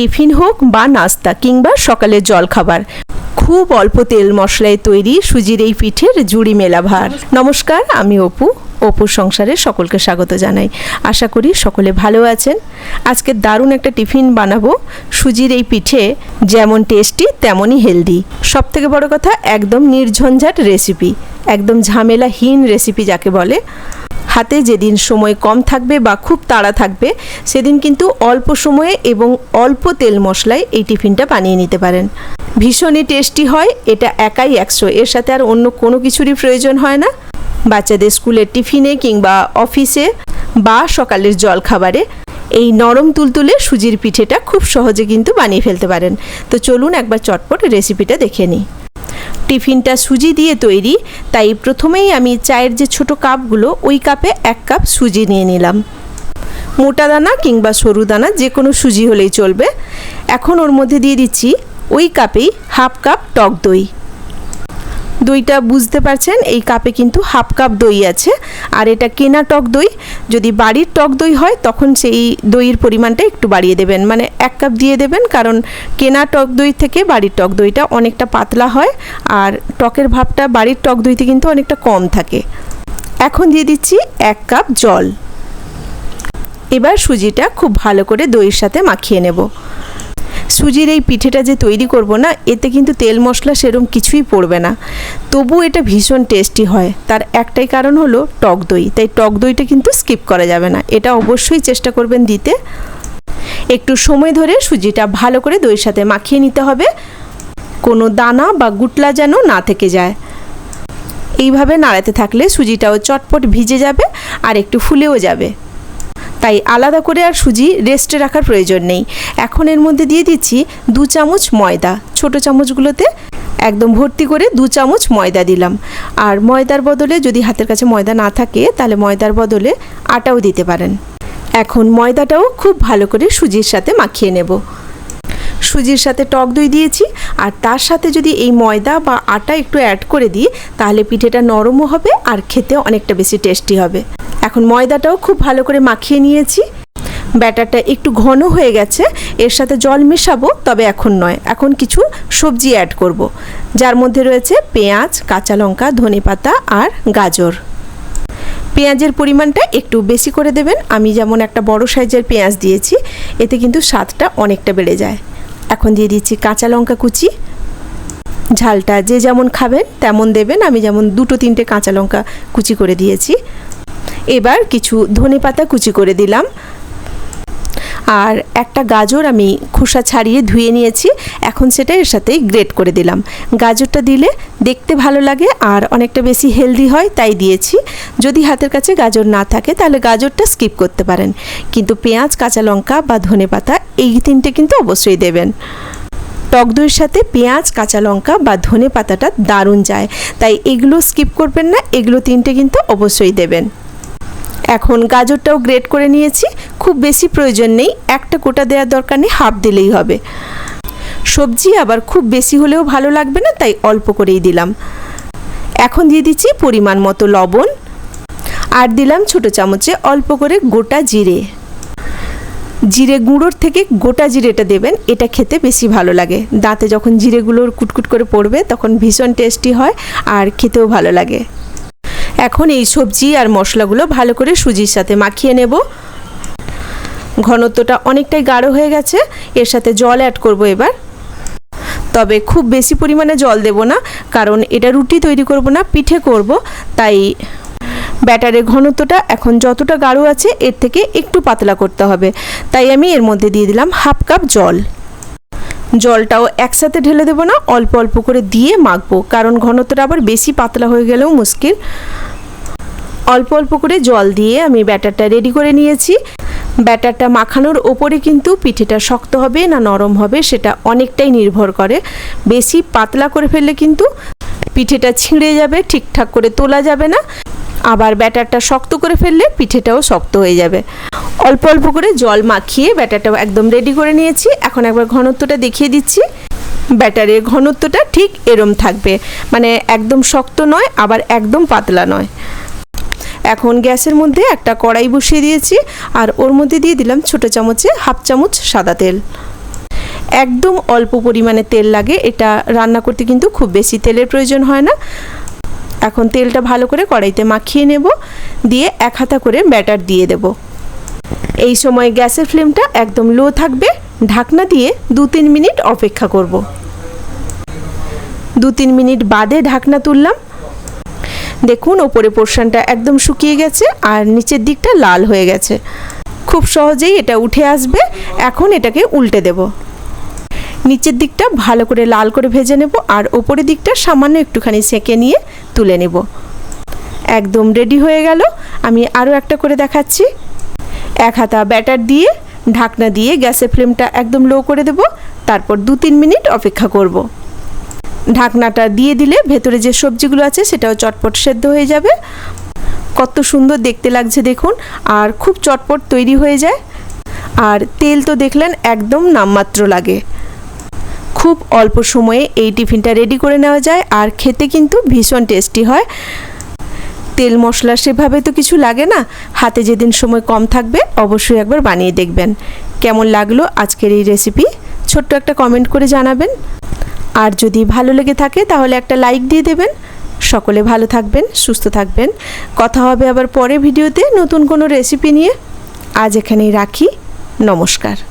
Tiffin হোক বা নাস্তা কিংবা সকালের জলখাবার। খুব অল্প তেল মশলায় তৈরি সুজির এই পিঠের জুড়ি মেলা ভার। নমস্কার, আমি অপু। অপুর সংসারে সকলকে স্বাগত জানাই। আশা করি সকলে ভালো আছেন। আজকে দারুণ একটা টিফিন বানাবো সুজির এই পিঠে। যেমন টেস্টি, তেমনই হেলদি। সব থেকে বড় কথা, একদম নির্ঝঞ্ঝাট রেসিপি একদম ঝামেলাহীন রেসিপি যাকে বলে। হাতে যেদিন সময় কম থাকবে বা খুব তাড়া থাকবে, সেদিন কিন্তু অল্প সময়ে এবং অল্প তেল মশলায় এই টিফিনটা বানিয়ে নিতে পারেন। ভীষণই টেস্টি হয়, এটা একাই একশো। এর সাথে আর অন্য কোনো কিছুরই প্রয়োজন হয় না। বাচ্চাদের স্কুলের টিফিনে কিংবা অফিসে বা সকালের জলখাবারে এই নরম তুলতুলে সুজির পিঠেটা খুব সহজে কিন্তু বানিয়ে ফেলতে পারেন। তো চলুন একবার চটপট রেসিপিটা দেখে নিই। টিফিনটা সুজি দিয়ে তৈরি, তাই প্রথমেই আমি চায়ের যে ছোট কাপগুলো, ওই কাপে এক কাপ সুজি নিয়ে নিলাম। মোটা দানা কিংবা সরু দানা যে কোনো সুজি হলেই চলবে। এখন ওর মধ্যে দিয়ে দিচ্ছি ওই কাপেই হাফ কাপ টক দই। দইটা বুঝতে পারছেন, এই কাপে কিন্তু হাফ কাপ দই আছে। আর এটা কেনা টক দই, যদি বাড়ির টক দই হয়, তখন সেই দইয়ের পরিমাণটা একটু বাড়িয়ে দেবেন। মানে এক কাপ দিয়ে দেবেন, কারণ কেনা টক দই থেকে বাড়ির টক দইটা অনেকটা পাতলা হয়, আর টকের ভাবটা বাড়ির টক দইতে কিন্তু অনেকটা কম থাকে। এখন দিয়ে দিচ্ছি এক কাপ জল। এবার সুজিটা খুব ভালো করে দইয়ের সাথে মাখিয়ে নেব। সুজির এই পিঠেটা যে তৈরি করব না, এতে কিন্তু তেল মশলা সেরম কিছুই পড়বে না। তবু এটা ভীষণ টেস্টি হয়। তার একটাই কারণ হলো টক দই। তাই টক দইটা কিন্তু স্কিপ করা যাবে না। এটা অবশ্যই চেষ্টা করবেন দিতে। একটু সময় ধরে সুজিটা ভালো করে দইয়ের সাথে মাখিয়ে নিতে হবে। কোনো দানা বা গুটলা যেন না থেকে যায়। এইভাবে নাড়াতে থাকলে সুজিটাও চটপট ভিজে যাবে আর একটু ফুলেও যাবে। তাই আলাদা করে আর সুজি রেস্টে রাখার প্রয়োজন নেই। এখন এর মধ্যে দিয়ে দিচ্ছি দু চামচ ময়দা। ছোট চামচগুলোতে একদম ভর্তি করে দু চামচ ময়দা দিলাম। আর ময়দার বদলে যদি হাতের কাছে ময়দা না থাকে, তাহলে ময়দার বদলে আটাও দিতে পারেন। এখন ময়দাটাও খুব ভালো করে সুজির সাথে মাখিয়ে নেব। সুজির সাথে টক দই দিয়েছি। আর তার সাথে যদি এই ময়দা বা আটা একটু অ্যাড করে দিই, তাহলে পিঠেটা নরমও হবে আর খেতে অনেকটা বেশি টেস্টি হবে। এখন ময়দাটাও খুব ভালো করে মাখিয়ে নিয়েছি। ব্যাটারটা একটু ঘন হয়ে গেছে, এর সাথে জল মেশাবো, তবে এখন নয়। এখন কিছু সবজি অ্যাড করব। যার মধ্যে রয়েছে পেঁয়াজ, কাঁচা লঙ্কা ধনে পাতা আর গাজর। পেঁয়াজের পরিমাণটা একটু বেশি করে দেবেন। আমি যেমন একটা বড় সাইজের পেঁয়াজ দিয়েছি, এতে কিন্তু স্বাদটা অনেকটা বেড়ে যায়। এখন দিয়ে দিচ্ছি কাঁচা লঙ্কা কুচি। ঝালটা যে যেমন খাবেন, তেমন দেবেন। আমি যেমন দুটো তিনটে কাঁচা লঙ্কা কুচি করে দিয়েছি। এবার কিছু ধনে পাতা কুচি করে দিলাম। আর একটা গাজর আমি খোসা ছাড়িয়ে ধুয়ে নিয়েছি। এখন সেটা এর সাথে গ্রেট করে দিলাম। গাজরটা দিলে দেখতে ভালো লাগে আর অনেকটা বেশি হেলদি হয়, তাই দিয়েছি। যদি হাতের কাছে গাজর না থাকে, তাহলে গাজরটা স্কিপ করতে পারেন। কিন্তু পেঁয়াজ, কাঁচা লঙ্কা বা ধনে পাতা, এই তিনটে কিন্তু অবশ্যই দেবেন। টক দইয়ের সাথে পেঁয়াজ, কাঁচা লঙ্কা বা ধনে পাতাটা দারুণ যায়। তাই এগুলো স্কিপ করবেন না, এগুলো তিনটে কিন্তু অবশ্যই দেবেন। এখন গাজরটাও গ্রেট করে নিয়েছি। খুব বেশি প্রয়োজন নেই, একটা কোটা দেওয়ার দরকার নেই হাফ দিলেই হবে। সবজি আবার খুব বেশি হলেও ভালো লাগবে না, তাই অল্প করেই দিলাম। এখন দিয়ে দিচ্ছি পরিমাণ মতো লবণ। আর দিলাম ছোট চামচে অল্প করে গোটা জিরে। জিরে গুঁড়োর থেকে গোটা জিরেটা দেবেন, এটা খেতে বেশি ভালো লাগে। দাঁতে যখন জিরেগুলোর কুটকুট করে পড়বে, তখন ভীষণ টেস্টি হয় আর খেতেও ভালো লাগে। এখন এই সবজি আর মশলাগুলো ভালো করে সুজির সাথে মাখিয়ে নেব। ঘনত্বটা অনেকটাই গাঢ় হয়ে গেছে, এর সাথে জল অ্যাড করব এবার। তবে খুব বেশি পরিমাণে জল দেব না, কারণ এটা রুটি তৈরি করব না, পিঠে করব, তাই ব্যাটারের ঘনত্বটা এখন যতটা গাঢ় আছে, এর থেকে একটু পাতলা করতে হবে। তাই আমি এর মধ্যে দিয়ে দিলাম হাফ কাপ জল। জলটাও একসাথে ঢেলে দেবো না, অল্প অল্প করে দিয়ে মাখবো, কারণ ঘনত্বটা আবার বেশি পাতলা হয়ে গেলেও মুশকিল। অল্প অল্প করে জল দিয়ে আমি ব্যাটারটা রেডি করে নিয়েছি। ব্যাটারটা মাখানোর ওপরে কিন্তু পিঠেটা শক্ত হবে না নরম হবে সেটা অনেকটাই নির্ভর করে। বেশি পাতলা করে ফেললে কিন্তু পিঠেটা ছিঁড়ে যাবে, ঠিকঠাক করে তোলা যাবে না। আবার ব্যাটারটা শক্ত করে ফেললে পিঠেটাও শক্ত হয়ে যাবে। অল্প অল্প করে জল মাখিয়ে ব্যাটারটা একদম রেডি করে নিয়েছি। এখন একবার ঘনত্বটা দেখিয়ে দিচ্ছি। ব্যাটারের ঘনত্বটা ঠিক এরম থাকবে। মানে একদম শক্ত নয়, আবার একদম পাতলা নয়। এখন গ্যাসের মধ্যে একটা কড়াই বসিয়ে দিয়েছি আর ওর মধ্যে দিয়ে দিলাম ছোটো চামচে হাফ চামচ সাদা তেল। একদম অল্প পরিমাণে তেল লাগে, এটা রান্না করতে কিন্তু খুব বেশি তেলের প্রয়োজন হয় না। এখন তেলটা ভালো করে কড়াইতে মাখিয়ে নেব, দিয়ে এক হাতা করে ব্যাটার দিয়ে দেব। এই সময় গ্যাসের ফ্লেমটা একদম লো থাকবে, ঢাকনা দিয়ে দু তিন মিনিট অপেক্ষা করব। দু তিন মিনিট বাদে ঢাকনা তুললাম দেখুন, ওপরে পোর্শনটা একদম শুকিয়ে গেছে আর নিচের দিকটা লাল হয়ে গেছে। খুব সহজেই এটা উঠে আসবে। এখন এটাকে উল্টে দেব। নিচের দিকটা ভালো করে লাল করে ভেজে নেব আর ওপরের দিকটা সামান্য একটুখানি সেঁকে নিয়ে তুলে নেব। একদম রেডি হয়ে গেল। আমি আরও একটা করে দেখাচ্ছি। এক হাতা ব্যাটার দিয়ে ঢাকনা দিয়ে গ্যাসের ফ্লেমটা একদম লো করে দেব। তারপর দু তিন মিনিট অপেক্ষা করব। ঢাকনাটা দিয়ে দিলে ভেতরে যে সবজিগুলো আছে সেটাও চটপট সেদ্ধ হয়ে যাবে। কত সুন্দর দেখতে লাগছে দেখুন, আর খুব চটপট তৈরি হয়ে যায়। আর তেল তো দেখলেন একদম নামমাত্র লাগে। খুব অল্প সময়ে এই টিফিনটা রেডি করে নেওয়া যায়, আর খেতে কিন্তু ভীষণ টেস্টি হয়। তেল মশলা সেভাবে তো কিছু লাগে না, হাতে যেদিন সময় কম থাকবে অবশ্যই একবার বানিয়ে দেখবেন। কেমন লাগল আজকের এই রেসিপি ছোট্ট একটা কমেন্ট করে জানাবেন। আর যদি ভালো লেগে থাকে তাহলে একটা লাইক দিয়ে দেবেন। সকলে ভালো থাকবেন, সুস্থ থাকবেন। কথা হবে আবার পরে ভিডিওতে নতুন কোনো রেসিপি নিয়ে। আজ এখানেই রাখি। নমস্কার।